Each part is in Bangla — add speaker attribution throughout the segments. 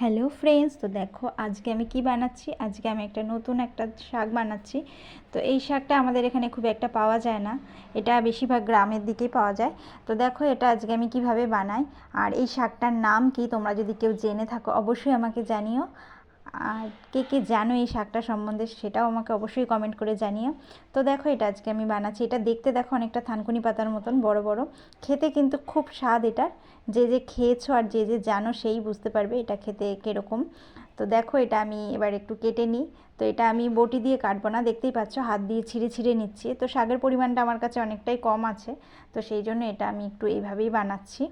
Speaker 1: হ্যালো ফ্রেন্ডস তো দেখো, আজকে আমি কি বানাচ্ছি? আজকে আমি একটা নতুন একটা শাক বানাচ্ছি। তো এই শাকটা আমাদের এখানে খুব একটা পাওয়া যায় না। এটা বেশিরভাগ গ্রামের দিকেই পাওয়া যায়। তো দেখো, এটা আজকে আমি কীভাবে বানাই? আর এই শাকটার নাম কি? তোমরা যদি কেউ জেনে থাকো, অবশ্যই আমাকে জানিও। আর কে কে জানো এই শাকটা সম্বন্ধে সেটাও আমাকে অবশ্যই কমেন্ট করে জানিও। তো দেখো এটা আজকে আমি বানাচ্ছি। এটা দেখতে দেখো অনেকটা থানকুনি পাতার মতন, বড় বড়। খেতে কিন্তু খুব স্বাদ এটার যে যে খেয়েছো আর যে যে জানো সেই বুঝতে পারবে এটা খেতে কীরকম। তো দেখো এটা আমি এবার একটু কেটে নিই। তো এটা আমি বটি দিয়ে কাটবো না, দেখতেই পাচ্ছ হাত দিয়ে ছিঁড়ে ছিঁড়ে নিচ্ছি। তো শাকের পরিমাণটা আমার কাছে অনেকটাই কম আছে। তো সেই জন্য এটা আমি একটু এইভাবেই বানাচ্ছি।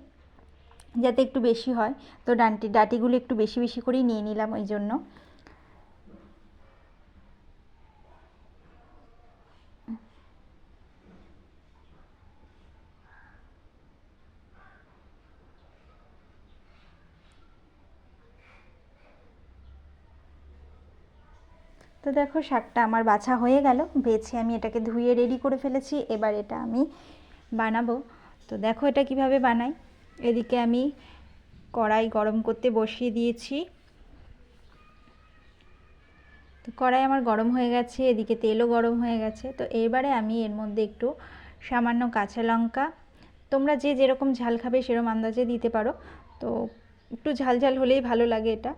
Speaker 1: যাতে একটু বেশি হয়। তো ডান্টি, ডাটিগুলো একটু বেশি বেশি করেই নিয়ে নিলাম ওই জন্য। তো দেখো শাকটা আমার বাছা হয়ে গেল। বেছে আমি এটাকে ধুয়ে রেডি করে ফেলেছি। এবার এটা আমি বানাবো। তো দেখো এটা কীভাবে বানাই। এদিকে আমি কড়াই গরম করতে বসিয়ে দিয়েছি। তো কড়াই আমার গরম হয়ে গেছে, এদিকে তেলও গরম হয়ে গেছে। তো এবারে আমি এর মধ্যে একটু সামান্য কাঁচা লঙ্কা। তোমরা যে যেরকম ঝাল খাবে সেরকম আন্দাজে দিতে পারো। তো একটু ঝাল ঝাল হলেই ভালো লাগে এটা।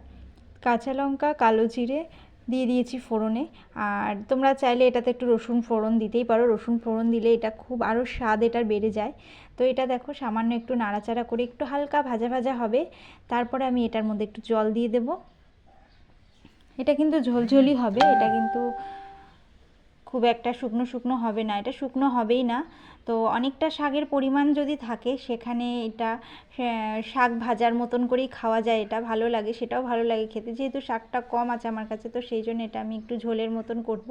Speaker 1: কাঁচা লঙ্কা, কালো জিরে দিয়ে দিয়েছি ফোড়নে। আর তোমরা চাইলে এটাতে একটু রসুন ফোড়ন দিতেই পারো। রসুন ফোড়ন দিলে এটা খুব আরও স্বাদ এটার বেড়ে যায়। তো এটা দেখো, সামান্য একটু নাড়াচাড়া করে একটু হালকা ভাজা ভাজা হবে। তারপরে আমি এটার মধ্যে একটু জল দিয়ে দেব। এটা কিন্তু ঝোলঝোলই হবে। এটা কিন্তু খুব একটা শুকনো শুকনো হবে না, এটা শুকনো হবেই না। তো অনেকটা শাকের পরিমাণ যদি থাকে, সেখানে এটা শাক ভাজার মতন করেই খাওয়া যায়, এটা ভালো লাগে, সেটাও ভালো লাগে খেতে। যেহেতু শাকটা কম আছে আমার কাছে, তো সেই জন্য এটা আমি একটু ঝোলের মতন করব।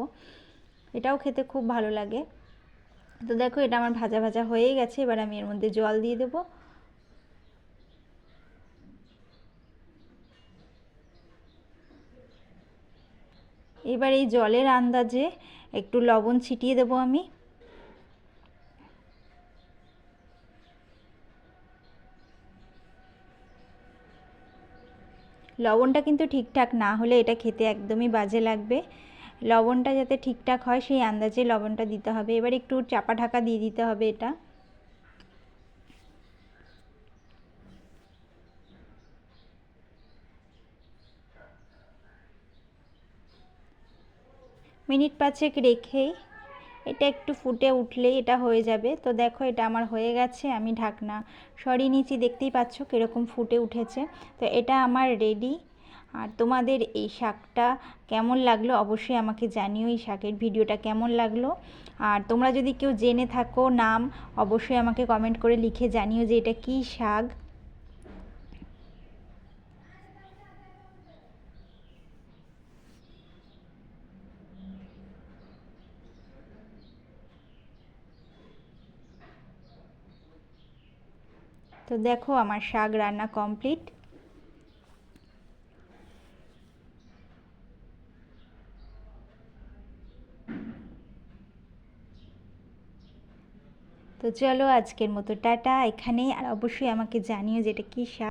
Speaker 1: এটাও খেতে খুব ভালো লাগে। তো দেখো, এটা আমার ভাজা ভাজা হয়েই গেছে, এবার আমি এর মধ্যে জল দিয়ে দেবো। এবার এই জলের আন্দাজে একটু লবণ ছিটিয়ে দেবো আমি। লবণটা কিন্তু ঠিকঠাক না হলে এটা খেতে একদমই বাজে লাগবে। লবণটা যাতে ঠিকঠাক হয় সেই আন্দাজে লবণটা দিতে হবে। এবার একটু চাপা ঢাকা দিয়ে দিতে হবে এটা। মিনিট পাঁচেক রেখেই এটা একটু ফুটে উঠলেই এটা হয়ে যাবে। তো দেখো এটা আমার হয়ে গেছে, আমি ঢাকনা সরিয়ে নিচি দেখতেই পাচ্ছ কীরকম ফুটে উঠেছে। তো এটা আমার রেডি। আর তোমাদের এই শাকটা কেমন লাগল অবশ্যই আমাকে জানিও, এই শাকের ভিডিওটা কেমন লাগল। আর তোমরা যদি কেউ জেনে থাকো নাম, অবশ্যই আমাকে কমেন্ট করে লিখে জানিও যে এটা কী শাক। তো দেখো আমার শাক রান্না কমপ্লিট। তো চলো আজকের মতো টাটা, এখানেই। আর অবশ্যই আমাকে জানিও যে এটা কী শাক।